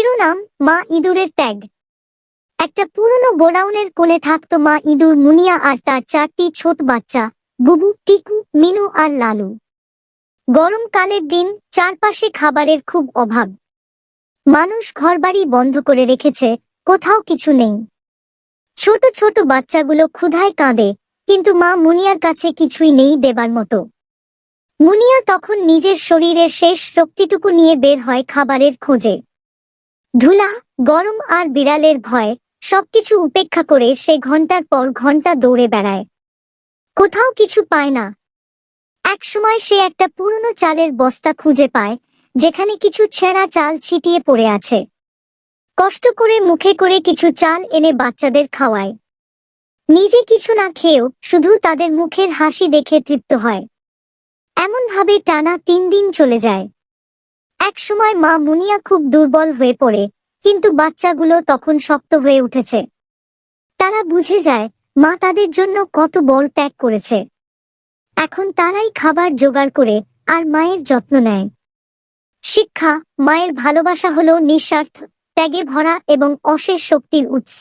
শিরোনাম মা ইঁদুরের ত্যাগ। একটা পুরনো গোডাউনের কোণে থাকতো মা ইঁদুর মুনিয়া আর তার চারটি ছোট বাচ্চা, বুবু, টিকু, মিনু আর লালু। গরমকালের দিন চারপাশে খাবারের খুব অভাব। মানুষ ঘরবাড়ি বন্ধ করে রেখেছে, কোথাও কিছু নেই। ছোট ছোট বাচ্চাগুলো ক্ষুধায় কাঁদে, কিন্তু মা মুনিয়ার কাছে কিছুই নেই দেবার মতো। মুনিয়া তখন নিজের শরীরের শেষ শক্তিটুকু নিয়ে বের হয় খাবারের খোঁজে। ধুলা, গরম আর বিড়ালের ভয়, সবকিছু উপেক্ষা করে সে ঘণ্টার পর ঘণ্টা দৌড়ে বেড়ায়। কোথাও কিছু পায় না। একসময় সে একটা পুরনো চালের বস্তা খুঁজে পায়, যেখানে কিছু ছেঁড়া চাল ছিটিয়ে পড়ে আছে। কষ্ট করে মুখে করে কিছু চাল এনে বাচ্চাদের খাওয়ায়। নিজে কিছু না খেয়েও শুধু তাদের মুখের হাসি দেখে তৃপ্ত হয়। এমনভাবে টানা তিন দিন চলে যায়। একসময় মা মুনিয়া খুব দুর্বল হয়ে পড়ে, কিন্তু বাচ্চাগুলো তখন শক্ত হয়ে উঠেছে। তারা বুঝে যায়, মা তাদের জন্য কত বড় ত্যাগ করেছে। এখন তারাই খাবার জোগাড় করে আর মায়ের যত্ন নেয়। শিক্ষা, মায়ের ভালোবাসা হলো নিঃস্বার্থ, ত্যাগে ভরা এবং অশেষ শক্তির উৎস।